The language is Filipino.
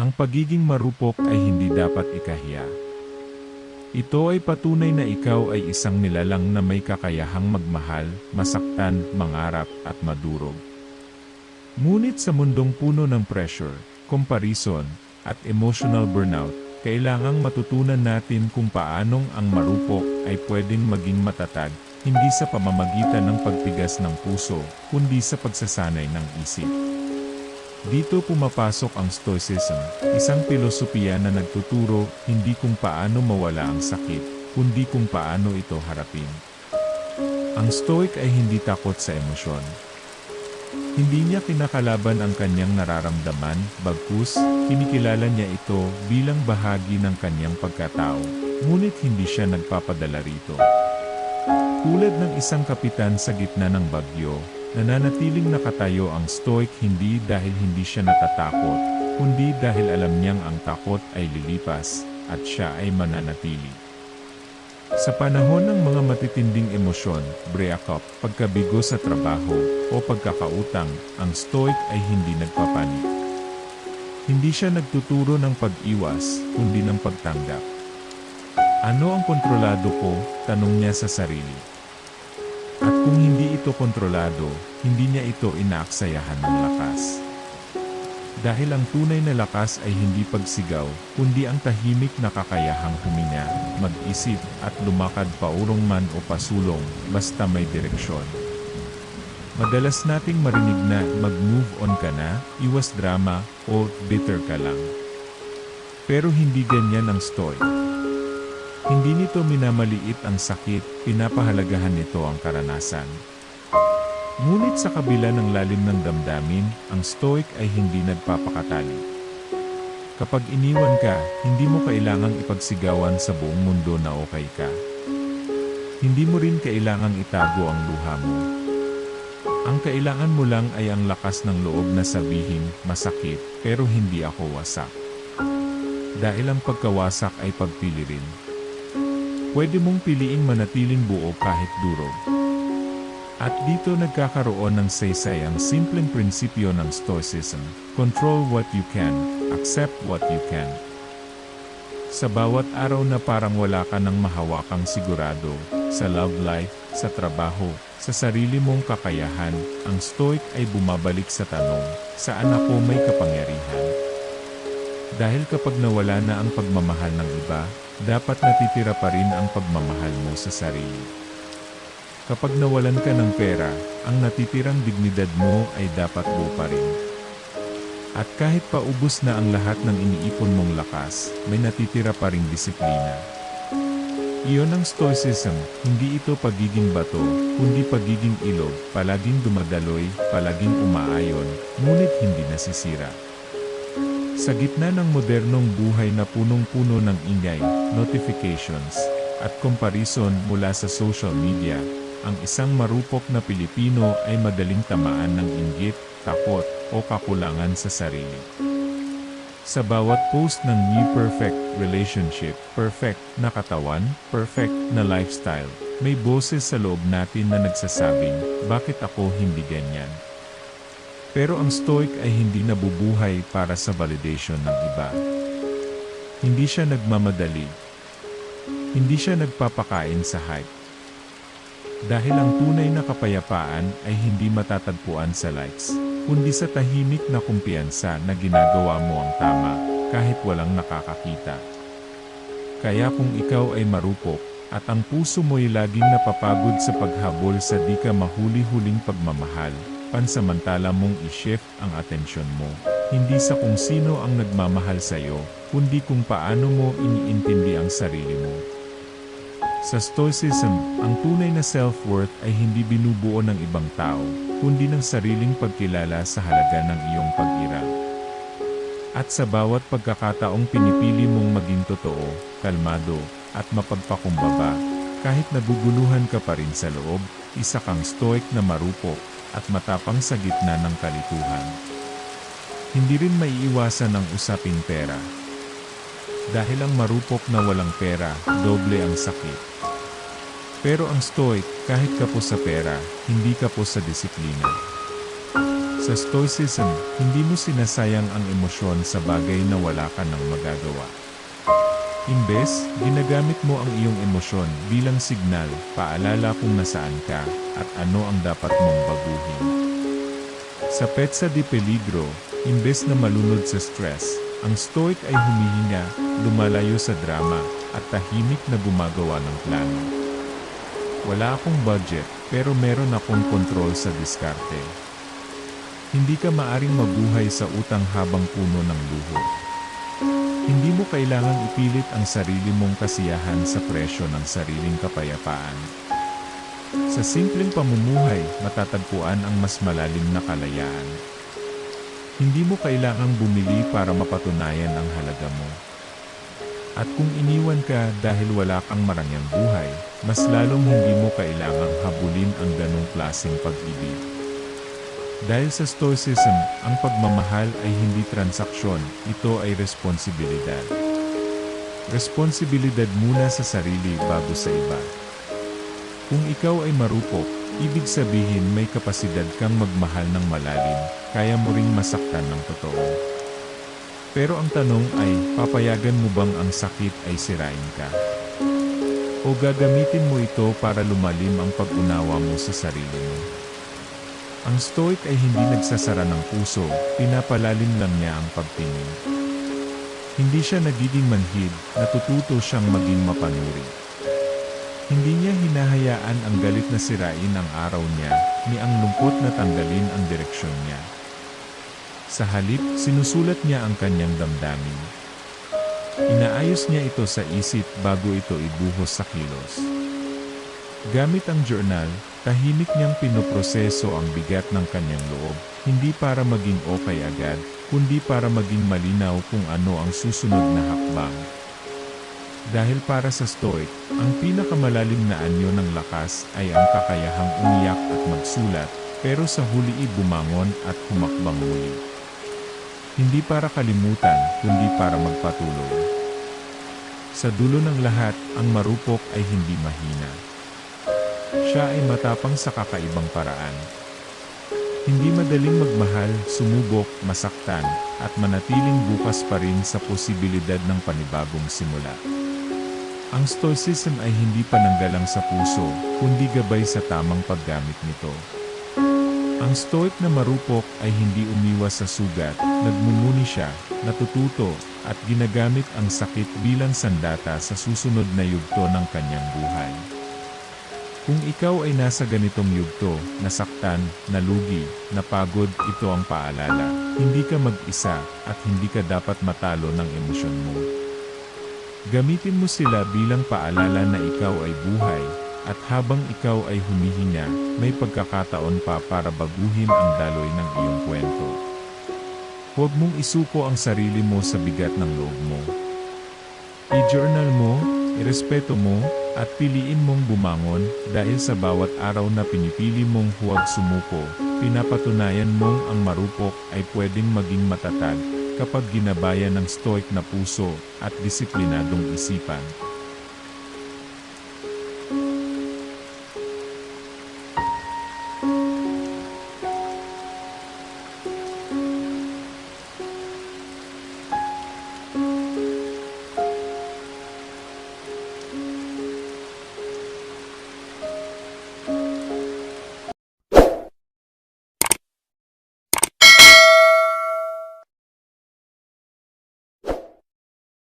Ang pagiging marupok ay hindi dapat ikahiya. Ito ay patunay na ikaw ay isang nilalang na may kakayahang magmahal, masaktan, mangarap, at madurog. Ngunit sa mundong puno ng pressure, comparison, at emotional burnout, kailangang matutunan natin kung paanong ang marupok ay pwedeng maging matatag, hindi sa pamamagitan ng pagtigas ng puso, kundi sa pagsasanay ng isip. Dito pumapasok ang Stoicism, isang filosofiya na nagtuturo hindi kung paano mawala ang sakit, kundi kung paano ito harapin. Ang Stoic ay hindi takot sa emosyon. Hindi niya kinakalaban ang kanyang nararamdaman, bagkus, kinikilala niya ito bilang bahagi ng kanyang pagkatao, ngunit hindi siya nagpapadala rito. Tulad ng isang kapitan sa gitna ng bagyo, Nananatiling nakatayo ang stoic hindi dahil hindi siya natatakot, kundi dahil alam niyang ang takot ay lilipas, at siya ay mananatili. Sa panahon ng mga matitinding emosyon, breakup, pagkabigo sa trabaho, o pagkakautang, ang stoic ay hindi nagpapanik. Hindi siya nagtuturo ng pag-iwas, kundi ng pagtanggap. Ano ang kontrolado ko? Tanong niya sa sarili. Kung hindi ito kontrolado, hindi niya ito inaaksayahan ng lakas. Dahil ang tunay na lakas ay hindi pagsigaw, kundi ang tahimik na kakayahang huminga, mag-isip, at lumakad paurong man o pasulong, basta may direksyon. Madalas nating marinig na mag-move on ka na, iwas drama, o bitter ka lang. Pero hindi ganyan ang story. Hindi nito minamaliit ang sakit, pinapahalagahan nito ang karanasan. Ngunit sa kabila ng lalim ng damdamin, ang stoic ay hindi nagpapakatali. Kapag iniwan ka, hindi mo kailangang ipagsigawan sa buong mundo na okay ka. Hindi mo rin kailangang itago ang luha mo. Ang kailangan mo lang ay ang lakas ng loob na sabihin, masakit, pero hindi ako wasak. Dahil ang pagkawasak ay pagpili rin. Pwede mong piliing manatiling buo kahit durog. At dito nagkakaroon ng saysay ang simpleng prinsipyo ng Stoicism, control what you can, accept what you can. Sa bawat araw na parang wala ka ng mahawakang sigurado, sa love life, sa trabaho, sa sarili mong kakayahan, ang Stoic ay bumabalik sa tanong, saan ako may kapangyarihan? Dahil kapag nawala na ang pagmamahal ng iba, dapat natitira pa rin ang pagmamahal mo sa sarili. Kapag nawalan ka ng pera, ang natitirang dignidad mo ay dapat buo pa rin. At kahit paubos na ang lahat ng iniipon mong lakas, may natitira pa ring disiplina. Iyon ang stoicism, hindi ito pagiging bato, kundi pagiging ilog, palaging dumadaloy, palaging umaayon, ngunit hindi nasisira. Sa gitna ng modernong buhay na punong-puno ng ingay, notifications, at comparison mula sa social media, ang isang marupok na Pilipino ay madaling tamaan ng inggit, takot, o kakulangan sa sarili. Sa bawat post ng new perfect relationship, perfect na katawan, perfect na lifestyle, may boses sa loob natin na nagsasabing, bakit ako hindi ganyan? Pero ang stoic ay hindi nabubuhay para sa validation ng iba. Hindi siya nagmamadali. Hindi siya nagpapakain sa hype. Dahil ang tunay na kapayapaan ay hindi matatagpuan sa likes, kundi sa tahimik na kumpiyansa na ginagawa mo ang tama, kahit walang nakakakita. Kaya kung ikaw ay marupok, at ang puso mo'y laging napapagod sa paghabol sa di ka mahuli-huling pagmamahal, pansamantala mong i-shift ang atensyon mo, hindi sa kung sino ang nagmamahal sa iyo, kundi kung paano mo iniintindi ang sarili mo. Sa Stoicism, ang tunay na self-worth ay hindi binubuo ng ibang tao, kundi ng sariling pagkilala sa halaga ng iyong pag-iral. At sa bawat pagkakataong pinipili mong maging totoo, kalmado, at mapagpakumbaba, kahit naguguluhan ka pa rin sa loob, isa kang stoic na marupok, at matapang sa gitna ng kalituhan. Hindi rin maiiwasan ang usaping pera. Dahil ang marupok na walang pera, doble ang sakit. Pero ang stoic, kahit kapos sa pera, hindi kapos sa disiplina. Sa Stoicism, hindi mo sinasayang ang emosyon sa bagay na wala ka nang magagawa. Imbes, ginagamit mo ang iyong emosyon bilang signal, paalala kung nasaan ka, at ano ang dapat mong baguhin. Sa Petsa di Peligro, imbes na malunod sa stress, ang stoic ay humihinga, lumalayo sa drama, at tahimik na gumagawa ng plano. Wala akong budget, pero meron akong kontrol sa diskarte. Hindi ka maaring mabuhay sa utang habang puno ng luho. Hindi mo kailangang ipilit ang sarili mong kasiyahan sa presyo ng sariling kapayapaan. Sa simpleng pamumuhay, matatagpuan ang mas malalim na kalayaan. Hindi mo kailangang bumili para mapatunayan ang halaga mo. At kung iniwan ka dahil wala kang marangyang buhay, mas lalong hindi mo kailangang habulin ang ganong klaseng pag-ibig. Dahil sa Stoicism, ang pagmamahal ay hindi transaksyon, ito ay responsibilidad. Responsibilidad muna sa sarili bago sa iba. Kung ikaw ay marupok, ibig sabihin may kapasidad kang magmahal ng malalim, kaya mo ring masaktan ng totoo. Pero ang tanong ay, papayagan mo bang ang sakit ay sirain ka? O gagamitin mo ito para lumalim ang pag-unawa mo sa sarili mo? Ang stoic ay hindi nagsasara ng puso, pinapalalim lang niya ang pagtingin. Hindi siya nagiging manhid, natututo siyang maging mapanuri. Hindi niya hinahayaan ang galit na sirain ang araw niya, ni ang lungkot na tanggalin ang direksyon niya. Sa halip, sinusulat niya ang kanyang damdamin. Inaayos niya ito sa isip bago ito ibuhos sa kilos. Gamit ang journal, tahimik niyang pinoproseso ang bigat ng kanyang loob, hindi para maging okay agad, kundi para maging malinaw kung ano ang susunod na hakbang. Dahil para sa Stoic, ang pinakamalalim na anyo ng lakas ay ang kakayahang umiyak at magsulat, pero sa huli ay bumangon at humakbang muli. Hindi para kalimutan, kundi para magpatuloy. Sa dulo ng lahat, ang marupok ay hindi mahina. Siya ay matapang sa kakaibang paraan. Hindi madaling magmahal, sumubok, masaktan, at manatiling bukas pa rin sa posibilidad ng panibagong simula. Ang Stoicism ay hindi pananggalang sa puso, kundi gabay sa tamang paggamit nito. Ang Stoic na marupok ay hindi umiwas sa sugat, nagmumuni siya, natututo, at ginagamit ang sakit bilang sandata sa susunod na yugto ng kanyang buhay. Kung ikaw ay nasa ganitong yugto, nasaktan, nalugi, napagod, ito ang paalala. Hindi ka mag-isa, at hindi ka dapat matalo ng emosyon mo. Gamitin mo sila bilang paalala na ikaw ay buhay, at habang ikaw ay humihinga, may pagkakataon pa para baguhin ang daloy ng iyong kwento. Huwag mong isuko ang sarili mo sa bigat ng loob mo. I-journal mo, irespeto mo, at piliin mong bumangon dahil sa bawat araw na pinipili mong huwag sumuko, pinapatunayan mong ang marupok ay pwedeng maging matatag kapag ginabayan ng stoic na puso at disiplinadong isipan.